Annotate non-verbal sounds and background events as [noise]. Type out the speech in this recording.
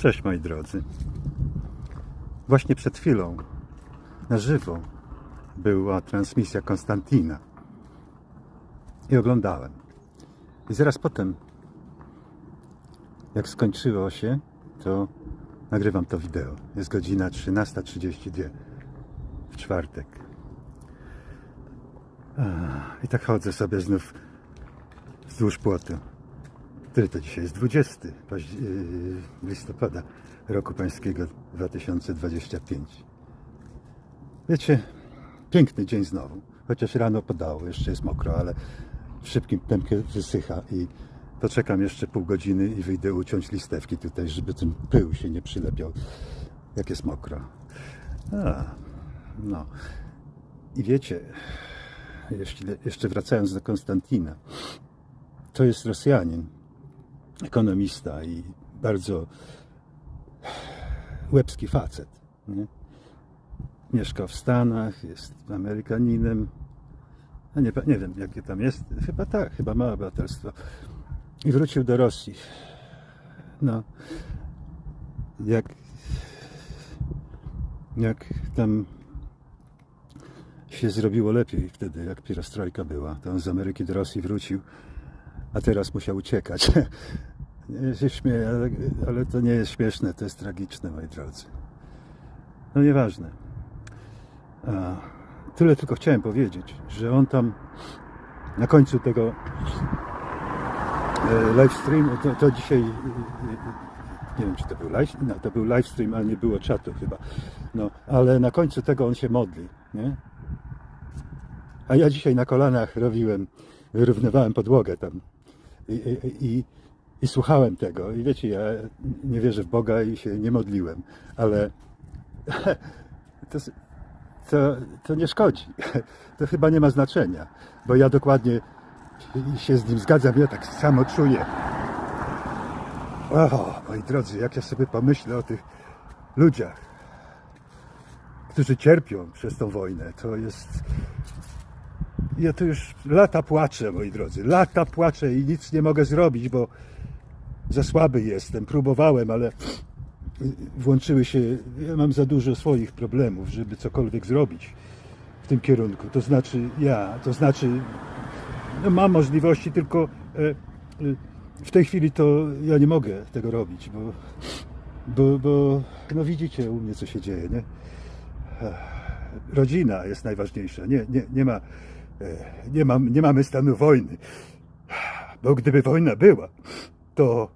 Cześć moi drodzy. Właśnie przed chwilą na żywo była transmisja Konstantina i oglądałem. I zaraz potem, jak skończyło się, to nagrywam to wideo. Jest godzina 13.32 w czwartek. I tak chodzę sobie znów wzdłuż płotu. Który to dzisiaj jest? 20 paździ- yy, listopada roku pańskiego 2025. Wiecie, piękny dzień znowu. Chociaż rano padało, jeszcze jest mokro, ale w szybkim tempie wysycha i poczekam jeszcze pół godziny i wyjdę uciąć listewki tutaj, żeby ten pył się nie przylepiał, jak jest mokro. A, no. I wiecie, jeszcze wracając do Konstantina, to jest Rosjanin, ekonomista i bardzo łebski facet. Nie? Mieszka w Stanach, jest Amerykaninem. Nie, nie wiem, jakie tam jest. Chyba tak, chyba ma obywatelstwo. I wrócił do Rosji. No, jak, jak tam się zrobiło lepiej wtedy, jak pierostrojka była, to on z Ameryki do Rosji wrócił, a teraz musiał uciekać. [laughs] Nie się śmieję, ale, ale to nie jest śmieszne, to jest tragiczne, moi drodzy. No nieważne. A, tyle tylko chciałem powiedzieć, że on tam na końcu tego e, live streamu, to, to dzisiaj e, e, nie wiem, czy to był live, no, to był live stream, ale nie było czatu chyba. No, ale na końcu tego on się modli, nie? A ja dzisiaj na kolanach robiłem, wyrównywałem podłogę tam i, i, i, i słuchałem tego. I wiecie, ja nie wierzę w Boga i się nie modliłem, ale [laughs] to, to, to nie szkodzi. [laughs] To chyba nie ma znaczenia, bo ja dokładnie się z nim zgadzam, ja tak samo czuję. O, moi drodzy, jak ja sobie pomyślę o tych ludziach, którzy cierpią przez tą wojnę, to jest ja tu już lata płaczę, moi drodzy. Lata płaczę i nic nie mogę zrobić, bo za słaby jestem. Próbowałem, ale włączyły się. Ja mam za dużo swoich problemów, żeby cokolwiek zrobić w tym kierunku. To znaczy ja, to znaczy no mam możliwości, tylko e, e, w tej chwili to ja nie mogę tego robić, bo, bo, bo no widzicie u mnie co się dzieje, nie? rodzina jest najważniejsza. Nie, nie, nie, ma, e, nie, ma, nie mamy stanu wojny. Bo gdyby wojna była, to